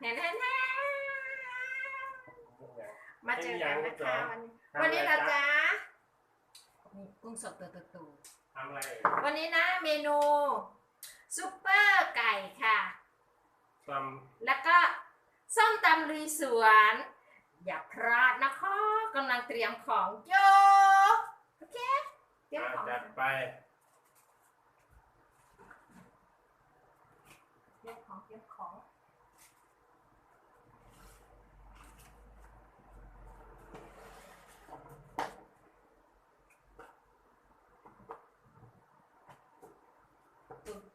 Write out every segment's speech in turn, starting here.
แน่นๆมาเจอกันนะคะวันนี้วันนี้เราจะกุ้งสดตัวโตทำอะไร วันนี้นะเมนูซุปเปอร์ไก่ค่ะความแล้วก็ส้มตำลุยสวน อย่าพลาดนะคะกำลังเตรียมของโยโอเค เตรียมของจัดไปเตรียมของเตรียมของ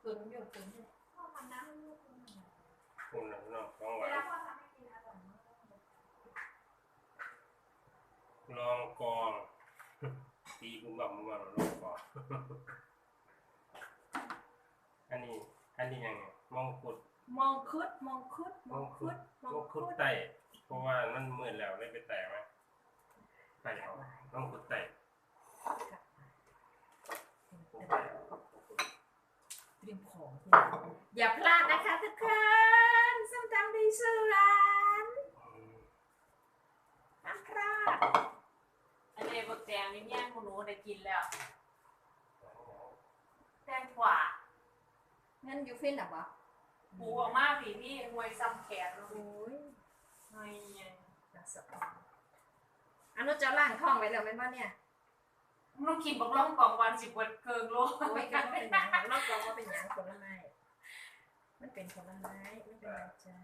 ตุนตุนอยู่ตุนอยู่พ่อทำน้ำให้ลูกกินหน่อยคุณน้องของหเววานลาพ่อทำให้กินอร่อยมากลองกองตีคุณบอกมึงว่าลองกอง อันนี้ อันนี้ยังไงมองคุดมองคุดมองคุดมองคุดมมองคุคุดดไตเพราะว่ามันมืดแล้วเลยไปแตะไหมไต่เอามองคุดไต่ เตรียมข องอย่าพลาดนะคะทุกคนส้มตำดีสุรานห้ามพลาดอันนี้บักแตงนี่แย่งคุณหนูได้กินแล้วแตงกว่างั้นยูฟินอะบอปูออกมาผีพี่หวยซ้ำแขนเลยโอ้ยเฮ้ยยังน่าสะออนอันนู้นจะล่างท้องไว้แล้วแม่นว่าเนี่ยลูกกินบักล่องกล่องวันสิบวันเกิงโลโอ้ เป็นผลไม้ไม่เป็นไรจ้า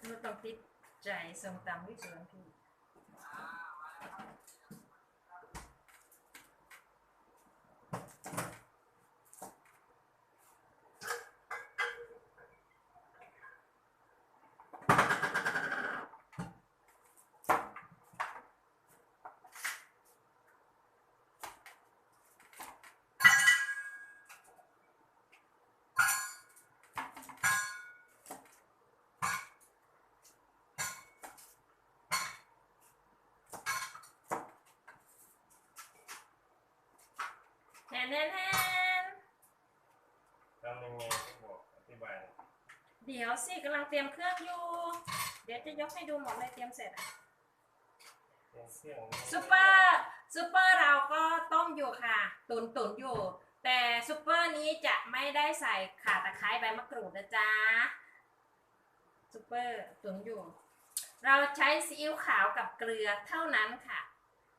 เราต้องติดใจส่งตามวิสวนพี่แน่ แน่นทำยังไงบอกอธิบายเดี๋ยวสิกำลังเตรียมเครื่องอยู่ เดี๋ยวจะยกให้ดูหมดเลยเตรียมเสร็จอะเป็นเครื่องซูเปอร์ซูเปอร์เราก็ต้มอยู่ค่ะ ตุนตุนอยู่ แต่ซูเปอร์นี้จะไม่ได้ใส่ข่าตะไคร้ใบมะกรูดนะจ๊ะซูเปอร์ตุนอยู่ เราใช้ซีอิ๊วขาวกับเกลือเท่านั้นค่ะ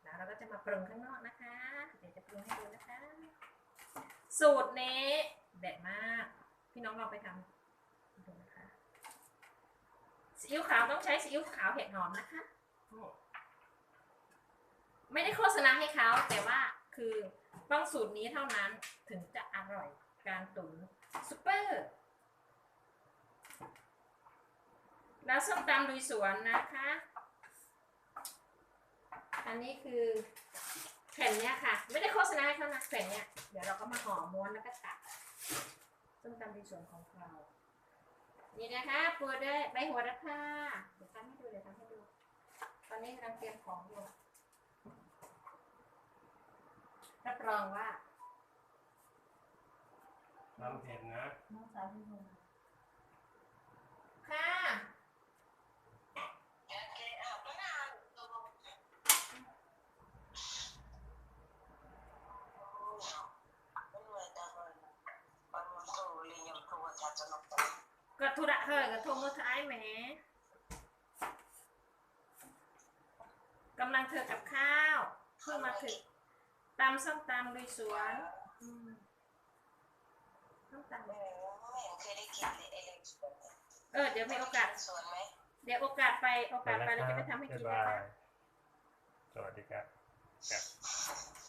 แล้วเราก็จะมาปรุงข้างนอกนะคะ ยวจะปรุงให้ดูนะคะ สูตรนี้เด็ดมาก พี่น้องลองไปทำดูนะคะซีอิ๊วขาวต้องใช้ซีอิ๊วขาวเห็ดหอมนะคะ ไม่ได้โฆษณาให้เขาแต่ว่าคือต้องสูตรนี้เท่านั้นถึงจะอร่อยการตุ๋นซุปเปอร์แล้วส้มตำลุยสวนนะคะ อันนี้คือ แผ่นเนี้ยค่ะ ไม่ได้โฆษณาให้เขานะแผ่นเนี้ยเดี๋ยวเราก็มาห่อม้วนแล้วก็ตัดส้มตำลุยสวนของเรา นี่นะคะปูด้วยใบหัวระพาเดี๋ยวทำให้ดูเดี๋ยวทำให้ดู ตอนนี้กำลังเตรียมของอยู่รับรองว่าทำเผ็ดนะน้องสาวพี่หนู ค่ะ ก็ ธุระเฮ้ยก็โทรมือท้ายแหมกำลังเธอกับข้าวเพิ่งมาถึงตำส้มตำลุยสวนอืมส้มตำเออเดี๋ยวมีโอกาสสวนไหมเดี๋ยวโอกาสไปโอกาสไปเราจะไปทำให้กินบ๊ายนะบาคะยสวัสดีครับครับ